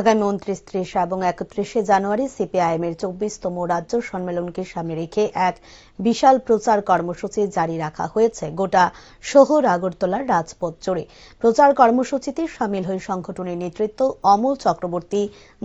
আগামী উনত্রিশ, ত্রিশ এবং একত্রিশে জানুয়ারি সিপিআইএম এর চব্বিশতম রাজ্য সম্মেলনকে সামনে রেখে এক বিশাল প্রচার কর্মসূচি জারি রাখা হয়েছে। গোটা শহর আগরতলার রাজপথ জুড়ে প্রচার কর্মসূচিতে সামিল হয়ে সংগঠনের নেতৃত্ব অমল চক্রবর্তী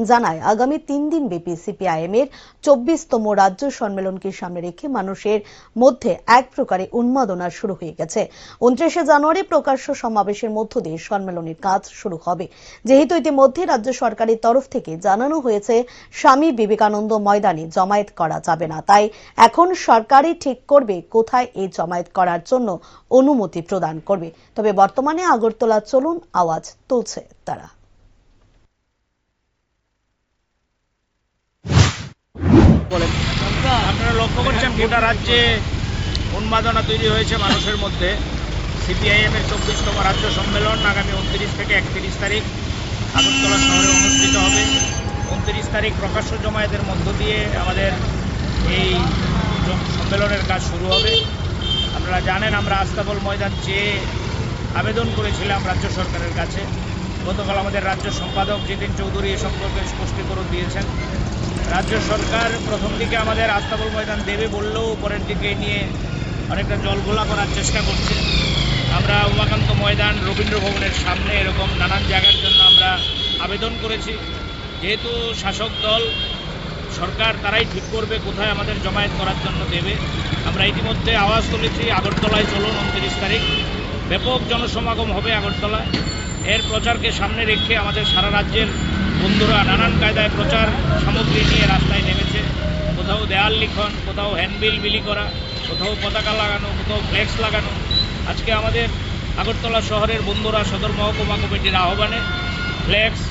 জানায়, আগামী তিন দিন ব্যাপী সিপিআইএম এর চব্বিশতম রাজ্য সম্মেলনকে সামনে রেখে মানুষের মধ্যে এক প্রকারে উন্মাদনা শুরু হয়ে গেছে। উনত্রিশে জানুয়ারি প্রকাশ্য সমাবেশের মধ্য দিয়ে সম্মেলনের কাজ শুরু হবে। যেহেতু ইতিমধ্যে রাজ্য সরকারের তরফ থেকে জানানো হয়েছে, স্বামী বিবেকানন্দ ময়দানে জমায়েত করা যাবে না। তাই এখন সরকারই ঠিক করবে কোথায় এই জমায়েত করার জন্য অনুমতি প্রদান করবে। তবে বর্তমানে আগরতলা চলুন, আওয়াজ তুলছে তারা। আপনারা লক্ষ্য করছেন গোটা রাজ্যে উন্মাদনা তৈরি হয়েছে মানুষের মধ্যে। সিপিআইএম এর চব্বিশতম রাজ্য সম্মেলন আগামী উনত্রিশ থেকে একত্রিশ তারিখ, আগরতলা উনত্রিশ তারিখ প্রকাশ্য জমায়েতের মধ্য দিয়ে আমাদের এই সম্মেলনের কাজ শুরু হবে। আপনারা জানেন, আমরা আস্তাবল ময়দান চেয়ে আবেদন করেছিলাম রাজ্য সরকারের কাছে, গতকাল আমাদের রাজ্য সম্পাদক জিতিন চৌধুরী এ সম্পর্কে স্পষ্টীকরণ দিয়েছেন। রাজ্য সরকার প্রথম দিকে আমাদের আস্তাবল ময়দান দেবে বললেও পরের দিকে নিয়ে অনেকটা জলঘোলা করার চেষ্টা করছে। আমরা উমাকান্ত ময়দান রবীন্দ্র ভবনের সামনে এরকম নানান জায়গার জন্য আমরা আবেদন করেছি। যেহেতু শাসক দল, সরকার তারাই ঠিক করবে কোথায় আমাদের জমায়েত করার জন্য দেবে। আমরা ইতিমধ্যে আওয়াজ তুলেছি, আগরতলায় চলুন, উনত্রিশ তারিখ। ব্যাপক জনসমাগম হবে আগরতলায়। এর প্রচারকে সামনে রেখে আমাদের সারা রাজ্যের বন্ধুরা নানান কায়দায় প্রচার সামগ্রী নিয়ে রাস্তায় নেমেছে। কোথাও দেয়াল লিখন, কোথাও হ্যান্ডবিল বিলি করা, কোথাও পতাকা লাগানো, কোথাও ফ্লেক্স লাগানো। আজকে আমাদের আগরতলা শহরের বন্ধুরা সদর মহকুমা কমিটির আহ্বানে ফ্লেক্স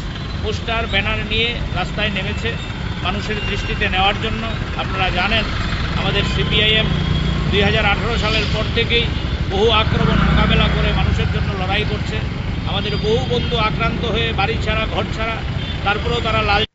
পোস্টার, ব্যানার নিয়ে রাস্তায় নেমেছে মানুষের দৃষ্টিতে নেওয়ার জন্য। আপনারা জানেন, আমাদের সিপিআইএম দুই হাজার আঠারো সালের পর থেকেই বহু আক্রমণ মোকাবেলা করে মানুষের জন্য লড়াই করছে। আমাদের বহু বন্ধু আক্রান্ত হয়ে বাড়ি ছাড়া, ঘর ছাড়া, তারপরেও তারা লাল